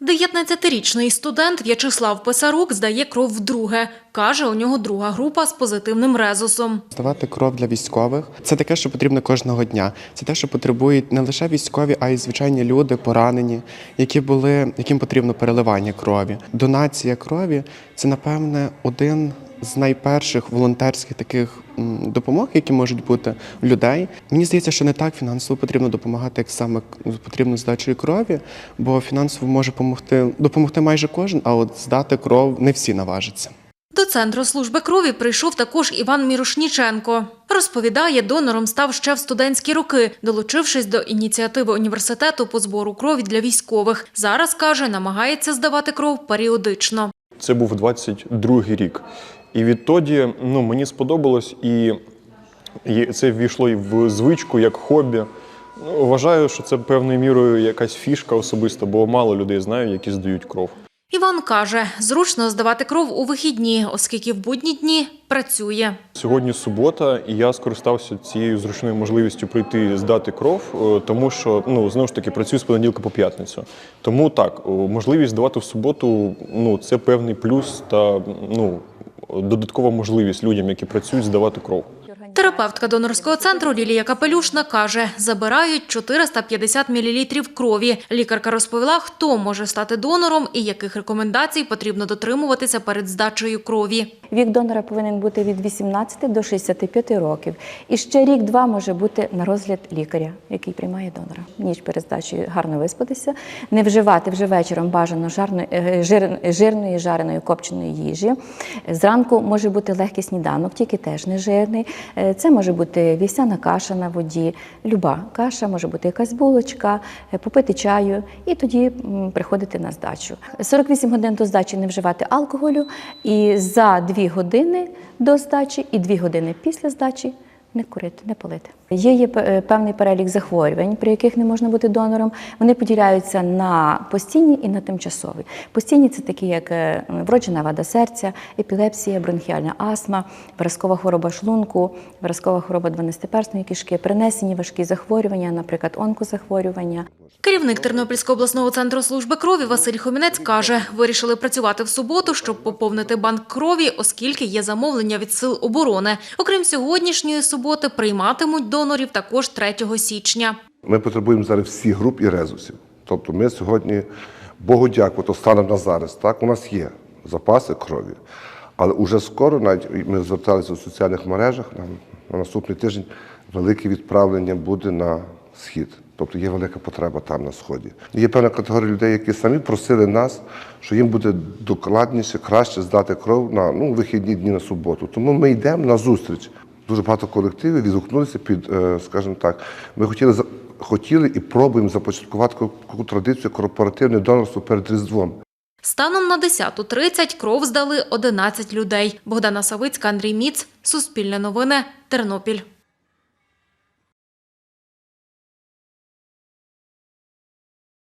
19-річний студент В'ячеслав Писарук здає кров вдруге. Каже, у нього друга група з позитивним резусом. Здавати кров для військових це таке, що потрібно кожного дня. Це те, що потребують не лише військові, а й звичайні люди, поранені, які були, яким потрібно переливання крові. Донація крові це, напевне, один з найперших волонтерських таких допомог, які можуть бути у людей. Мені здається, що не так фінансово потрібно допомагати, як саме потрібно здачею крові, бо фінансово може допомогти, допомогти майже кожен, а от здати кров не всі наважаться. До центру служби крові прийшов також Іван Мірошніченко. Розповідає, донором став ще в студентські роки, долучившись до ініціативи університету по збору крові для військових. Зараз каже, намагається здавати кров періодично. Це був 22-й рік. І відтоді ну, мені сподобалось, і, це ввійшло і в звичку як хобі. Ну, Вважаю, що це певною мірою якась фішка особиста, бо мало людей знаю, які здають кров. Іван каже, зручно здавати кров у вихідні, оскільки в будні дні працює. Сьогодні субота, і я скористався цією зручною можливістю прийти здати кров, е, тому що ну знову ж таки працюю з понеділка по п'ятницю. Тому так, можливість здавати в суботу ну це певний плюс та ну додаткова можливість людям, які працюють, здавати кров. Терапевтка донорського центру Лілія Капелюшна каже, забирають 450 мл крові. Лікарка розповіла, хто може стати донором і яких рекомендацій потрібно дотримуватися перед здачею крові. Вік донора повинен бути від 18 до 65 років. І ще рік-два може бути на розгляд лікаря, який приймає донора. Ніч перед здачею гарно виспатися, не вживати вже вечором бажано е, жир, жирної, жареної, копченої їжі. Зранку може бути легкий сніданок, тільки теж не жирний. Е, Це може бути вівсяна каша на воді, люба каша, може бути якась булочка, е, попити чаю і тоді приходити на здачу. 48 годин до здачі не вживати алкоголю і за 2 години до здачі і 2 години після здачі не курити, не палити. Є, є певний перелік захворювань, при яких не можна бути донором. Вони поділяються на постійні і на тимчасові. Постійні це такі, як е, вроджена вада серця, епілепсія, бронхіальна астма, виразкова хвороба шлунку, виразкова хвороба дванадцятиперстної кишки, принесені важкі захворювання, наприклад, онкозахворювання. Керівник Тернопільського обласного центру служби крові Василь Хомінець каже, вирішили працювати в суботу, щоб поповнити банк крові, оскільки є замовлення від сил оборони. Окрім сьогоднішньої суботи, прийматимуть донорів також 3 січня. Ми потребуємо зараз всіх груп і резусів. Тобто ми сьогодні, Богу дякувати, станом на зараз. Так, у нас є запаси крові. Але уже скоро, навіть ми зверталися у соціальних мережах, на наступний тиждень велике відправлення буде на схід. Тобто є велика потреба там на сході. Є певна категорія людей, які самі просили нас, що їм буде докладніше, краще здати кров на ну, вихідні дні на суботу. Тому ми йдемо на зустріч. Дуже багато колективів відгукнулися під, е, скажімо так, ми хотіли хотіли і пробуємо започаткувати таку- традицію корпоративне донорство перед Різдвом. Станом на 10.30 кров здали 11 людей. Богдана Савицька, Андрій Міц, Суспільне новини, Тернопіль.